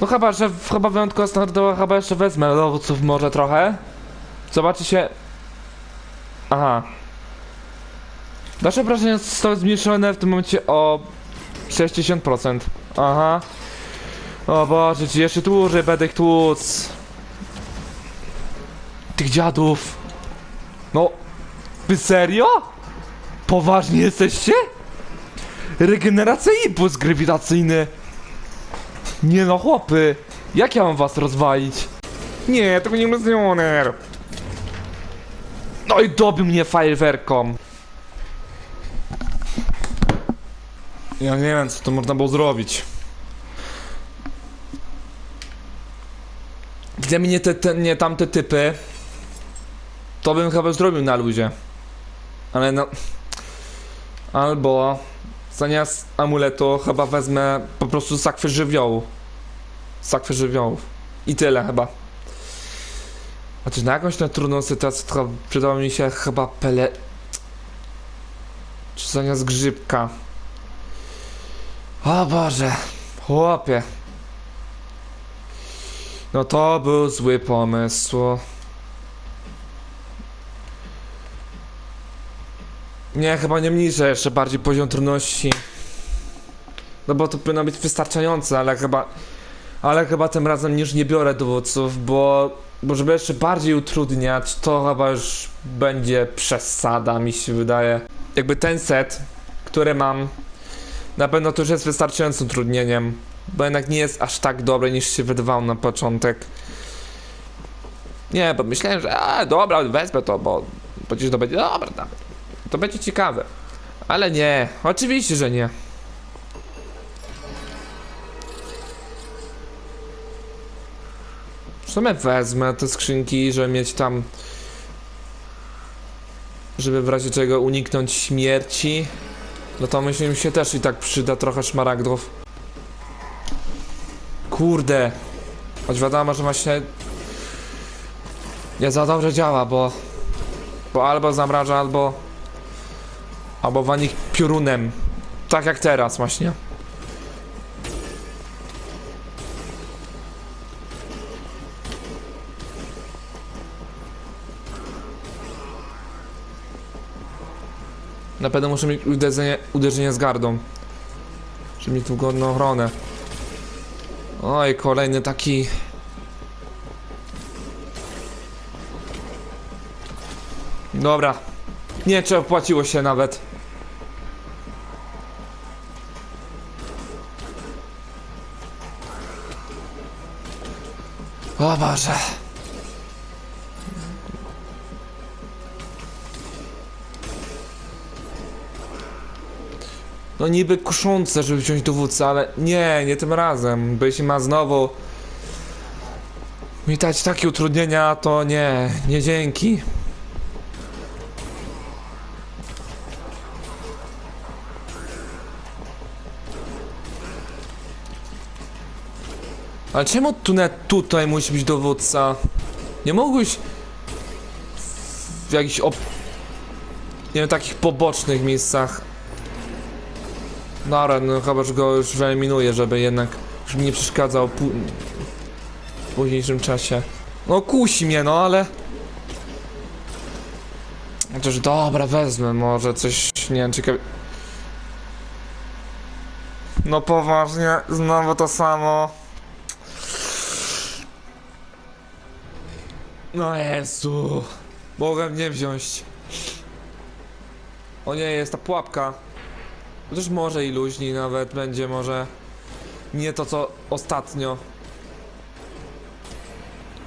No chyba, że chyba wyjątkowo standardowo chyba jeszcze wezmę dowódców może trochę. Zobaczy się... Aha. Nasze obrażenia zostały zmniejszone w tym momencie o 60%. Aha. O Boże, czy jeszcze dłużej będę ich tłuc. Tych dziadów. No, wy serio? Poważnie jesteście? Regeneracja impuls grawitacyjny. Nie no, chłopy. Jak ja mam was rozwalić? Nie, tego nie misjoner. No i dobił mnie fajerwerką. Ja nie wiem, co to można było zrobić. Gdyby nie, te, te, nie tamte typy, to bym chyba zrobił na luzie. Ale no... Albo zamiast amuletu chyba wezmę po prostu sakwę żywiołu. Sakwę żywiołów. I tyle chyba. Chociaż na jakąś na trudną sytuację to przydało mi się chyba pele... Czy zamiast grzybka. O Boże. Chłopie. No to był zły pomysł. Nie, chyba nie mniejsze, jeszcze bardziej poziom trudności. No bo to powinno być wystarczające, ale chyba... Ale chyba tym razem już nie biorę dowódców, bo... Bo żeby jeszcze bardziej utrudniać, to chyba już będzie przesada, mi się wydaje. Jakby ten set, który mam, na pewno to już jest wystarczającym utrudnieniem. Bo jednak nie jest aż tak dobry, niż się wydawało na początek. Nie, bo myślałem, że a, dobra, wezmę to, bo przecież to będzie dobra. To będzie ciekawe. Ale nie, oczywiście, że nie. W sumie wezmę te skrzynki, żeby mieć tam... Żeby w razie czego uniknąć śmierci. No to myślę, że mi się też i tak przyda trochę szmaragdów. Kurde. Choć wiadomo, że właśnie... Nie za dobrze działa, bo... Bo albo zamraża, albo... Albo wani piorunem. Tak jak teraz właśnie. Na pewno muszę mieć uderzenie, uderzenie z gardą. Żeby mieć tu godną ochronę. Oj, kolejny taki... Dobra. Nie, czy opłaciło się nawet. O Boże. No niby kuszące, żeby wziąć dowódcę, ale nie, nie tym razem. Bo jeśli ma znowu mi dać takie utrudnienia, to nie, nie dzięki. Ale czemu tu net tutaj musi być dowódca? Nie mogłeś w jakichś op... Nie wiem, takich pobocznych miejscach. Dobra, no chyba, że go już wyeliminuję, żeby jednak mi nie przeszkadzał w późniejszym czasie. No kusi mnie, no ale... Chociaż dobra, wezmę może coś, nie wiem, ciekawe... No poważnie, znowu to samo. No Jezu. Mogłem nie wziąć. O nie, jest ta pułapka. Chociaż może i luźniej nawet będzie, może nie to co ostatnio.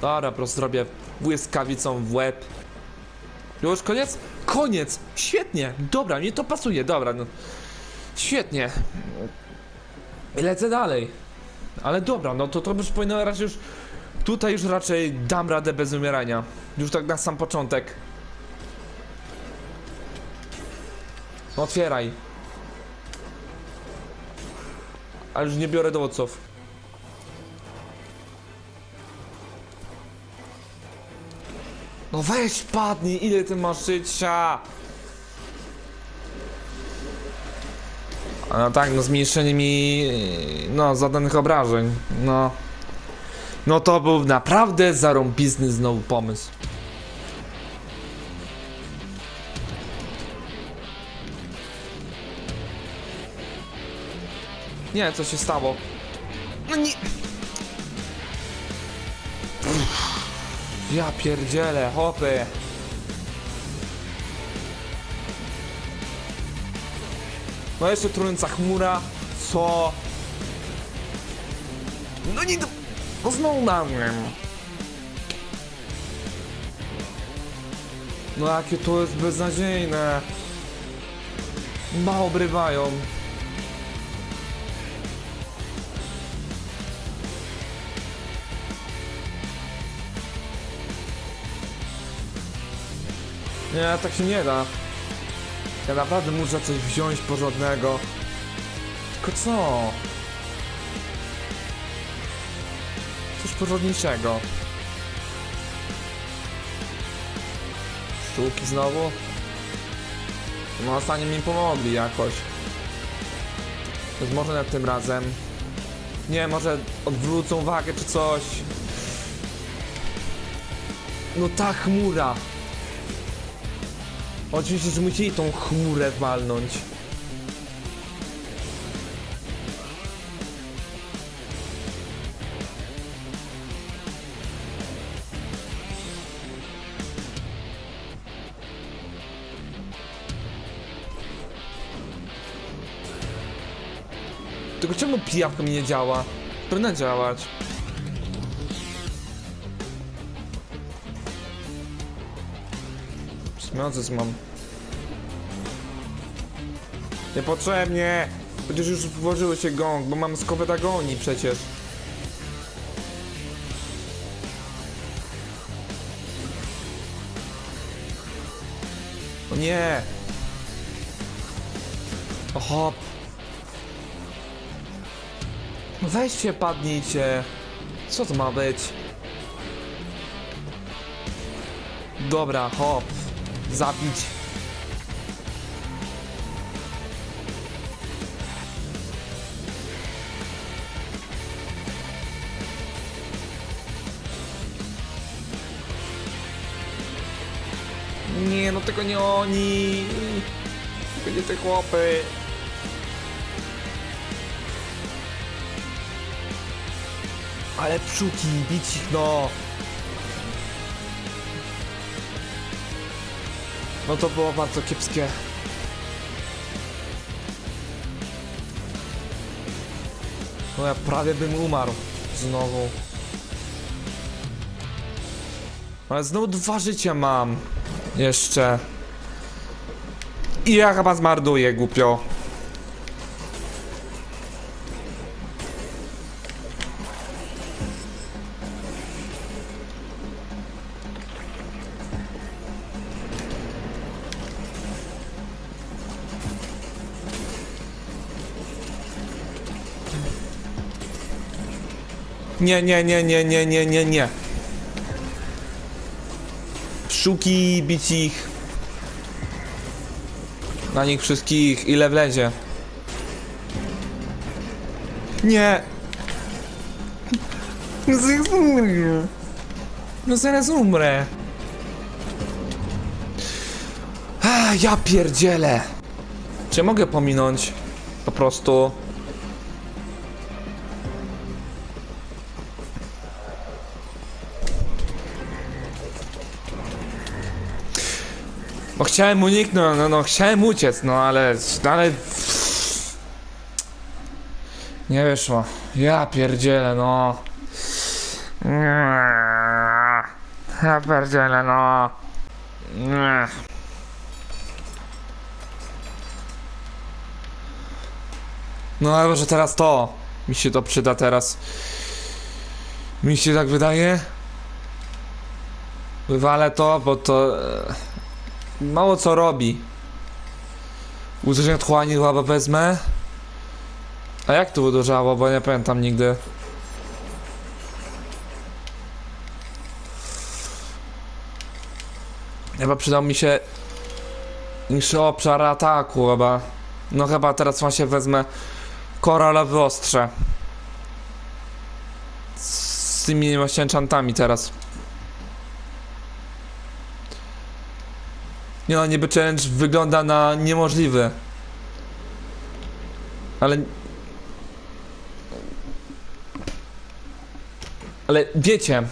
Dobra, po prostu zrobię błyskawicą w łeb. Już koniec? Koniec! Świetnie! Dobra, mnie to pasuje, dobra, no. Świetnie. Lecę dalej. Ale dobra, no to to już powinno raczej już... Tutaj już raczej dam radę bez umierania. Już tak na sam początek. No otwieraj. Ale już nie biorę dowodców. No weź padnij, ile ty masz życia? No tak, no zmniejszenie mi, no, zadanych obrażeń, no. No to był naprawdę zarąbizny znowu pomysł. Nie, co się stało? No nie... Uff, Ja pierdzielę, hopy. No jeszcze trująca chmura. Co? No nie do... No znowu na mnie. No jakie to jest beznadziejne. Mało obrywają. Nie, tak się nie da. Ja naprawdę muszę coś wziąć porządnego. Tylko co? Coś porządniejszego. Sztuki znowu? No ostatnio mi pomogli jakoś. Więc może nad tym razem. Nie, może odwrócą uwagę czy coś. No ta chmura. Oczywiście, że musieli tą chmurę walnąć. Tylko czemu pijawka mi nie działa? Powinna działać. Śmiący mam. Niepotrzebnie! Przecież już włożyły się gong, bo mam skowet agonii przecież. O nie! O hop! No Weźcie, padnijcie! Co to ma być? Dobra, hop! Zabić! Nie, no tego nie oni! Tylko nie te chłopy! Ale pszuki, bić ich no! No to było bardzo kiepskie. No ja prawie bym umarł. Znowu. Ale znowu dwa życia mam. Jeszcze. I ja chyba zmarnuję, głupio. Nie, nie, nie, nie, nie, nie, nie, nie. Pszuki, bić ich. Na nich wszystkich, ile wlezie. Nie. No zaraz umrę. No zaraz umrę. Ach, ja pierdzielę. Czy mogę pominąć? Po prostu. No chciałem uniknąć, no, no chciałem uciec, no ale, no, ale... Nie wyszło. Ja pierdzielę, no. Ja pierdzielę, no. Nie. No ale może teraz to. Mi się to przyda teraz. Mi się tak wydaje. Wywalę to, bo to... mało co robi. Uderzenie otchłani chyba wezmę. A jak to uderzało, bo nie pamiętam nigdy. Chyba przydał mi się niższy obszar ataku chyba. No chyba teraz właśnie wezmę koralowe ostrze. tymi właśnie enchantami teraz. Nie no, niby challenge wygląda na niemożliwy. Ale... Ale wiecie...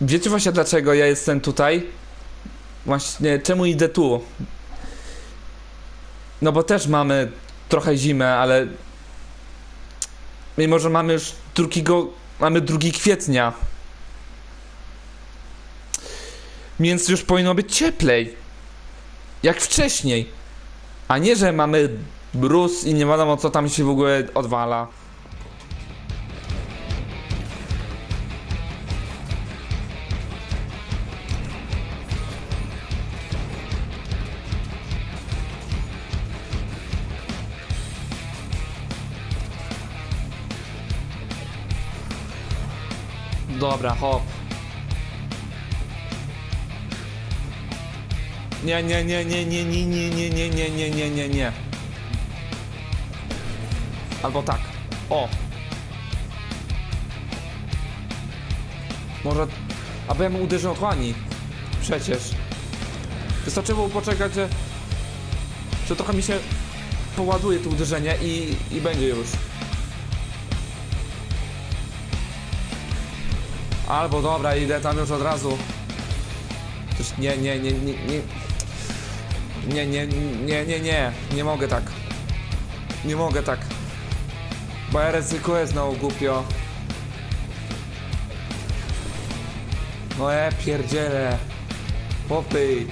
Wiecie właśnie dlaczego ja jestem tutaj? Właśnie, czemu idę tu? No bo też mamy trochę zimę, ale... Mimo, że mamy już drugiego... Mamy 2 kwietnia. Więc już powinno być cieplej. Jak wcześniej. A nie, że mamy mróz i nie wiadomo co tam się w ogóle odwala. Dobra, hop. Nie, nie, nie, nie, nie, nie, nie, nie, nie, nie, nie, nie, nie, nie. Albo tak. O. Może... Albo ja mu uderzę otchłani. Przecież. Wystarczyło poczekać, że... Że trochę mi się poładuje to uderzenie i, i będzie już. Albo dobra, idę tam już od razu. Też nie, nie, nie, nie, nie. Nie, nie, nie, nie, nie, nie mogę tak. Nie mogę tak. Bo ja ryzykuję znowu głupio. No ja pierdzielę. Popy.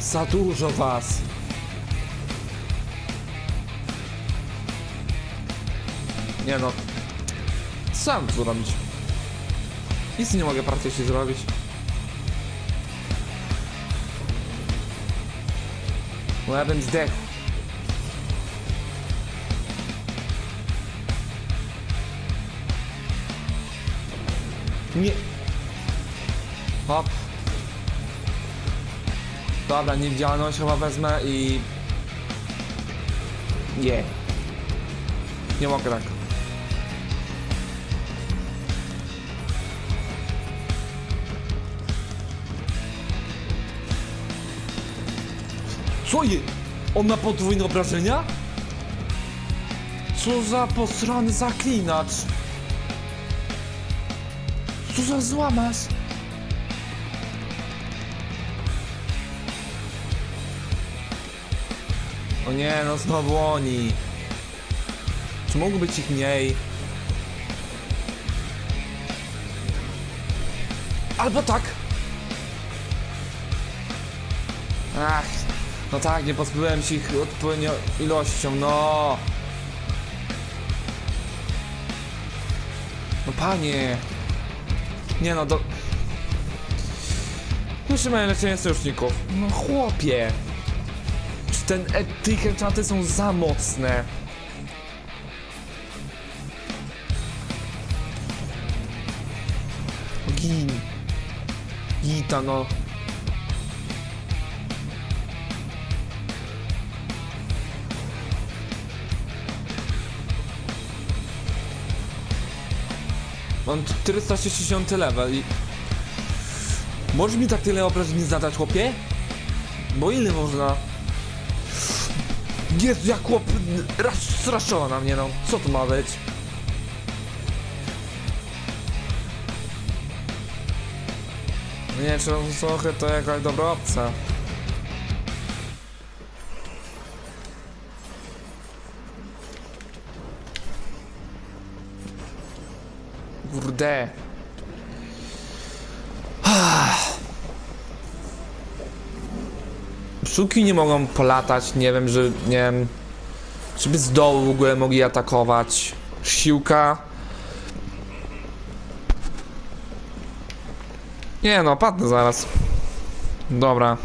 Za dużo was. Nie no. Mam tu robić? Nic nie mogę praktycznie zrobić. Bo ja. Nie. Hop. Dobra, niewidzialność chyba wezmę i... Nie. Nie mogę tak. Co je? On ma podwójne obrażenia? Co za posrany zaklinacz? Co za złamas? O nie, no znowu oni. Czy mógł być ich mniej? Albo tak. Ach, no tak, nie pozbyłem się ich odpowiednio ilością, no. No panie. Nie no, do... Jeszcze mają leczenie sojuszników. No chłopie. Czy ten, e, te enchanty są za mocne. Gin. Gita, no. Mam 460 level i... Możesz mi tak tyle obrażeń zadać, chłopie? Bo ile można? Jezu, jak chłop raz straszowa na mnie, no. Co to ma być? Nie, czy to jakaś dobra opcja. Kurde. Pszczółki nie mogą polatać, nie wiem, że nie wiem. Żeby z dołu w ogóle mogli atakować. Siłka. Nie no, padnę zaraz. Dobra.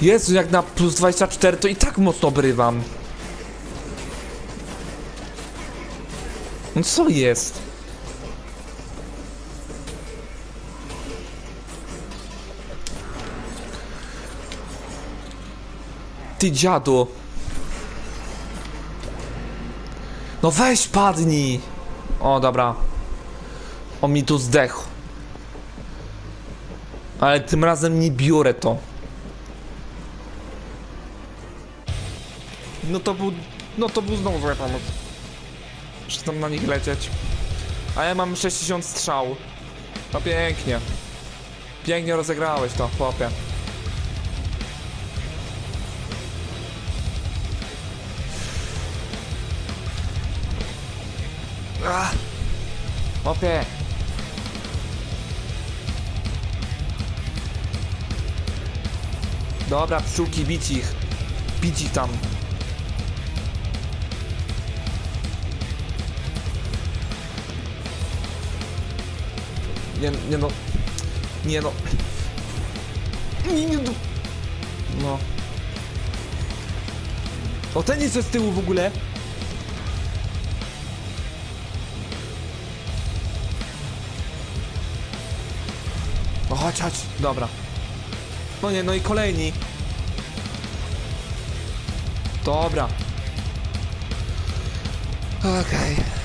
Jezu, jak na plus 24 to i tak mocno obrywam. No co jest? Ty dziadu. No weź padnij. O, dobra. On mi tu zdechł. Ale tym razem nie biorę to. No to był... No to był znowu zły pomysł. Muszę tam na nich lecieć. A ja mam 60 strzał. To pięknie. Pięknie rozegrałeś to, chłopie. Ah. Chłopie. Dobra, pszczółki, bić ich. Bić ich tam. Nie, nie no. Nie no. Nie, nie no. No. O, ten jest z tyłu w ogóle. No chodź, chodź. Dobra. No nie, no i kolejni. Dobra. Okej.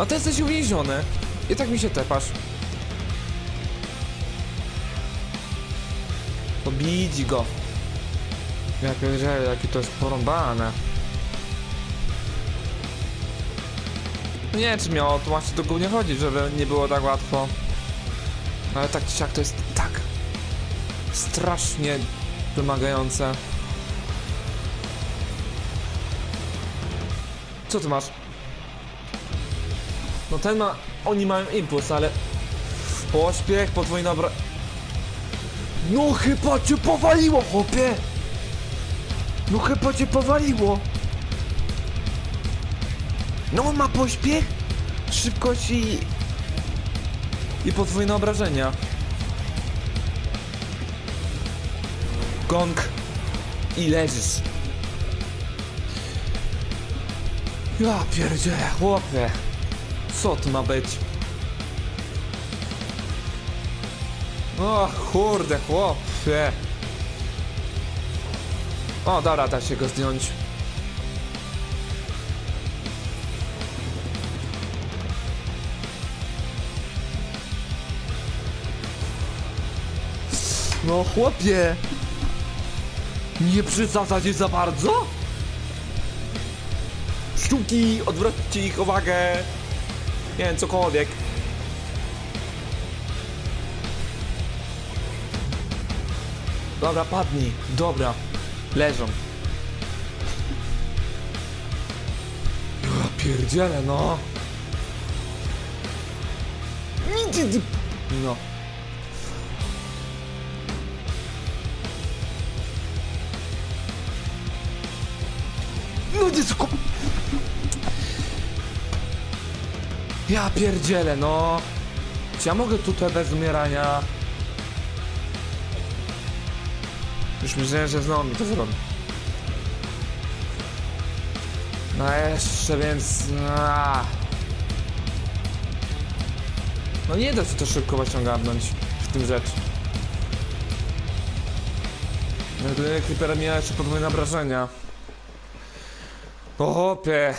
A ty jesteś uwięziony. I tak mi się tepasz. To bidzi go. Ja pierdzielę, jakie to jest porąbane. No nie wiem, czy miało właśnie do głównie chodzić, żeby nie było tak łatwo. Ale tak czy siak to jest tak strasznie wymagające. Co ty masz? No ten ma... Oni mają impuls, ale... Pośpiech, podwójna obra... No chyba cię powaliło, chłopie! No chyba cię powaliło! No on ma pośpiech, szybkość i... I podwójne obrażenia. Gong. I leżysz. Ja pierdzielę, chłopie. Co to ma być? O kurde, chłopie. O, dobra, da się go zdjąć. No chłopie. Nie przesadzacie za bardzo? Sztuki, odwróćcie ich uwagę. Nie wiem, cokolwiek. Dobra, padnij. Dobra. Leżą. Ja pierdzielę, no. No. No nie Ja pierdzielę, no. Czy ja mogę tutaj bez umierania? Już myślałem, że znowu mi to zrobi. No jeszcze, więc... A. No nie da się to szybko właśnie w tym rzecz. Gdyby Creepera miała jeszcze podwójne obrażenia. O, hopie.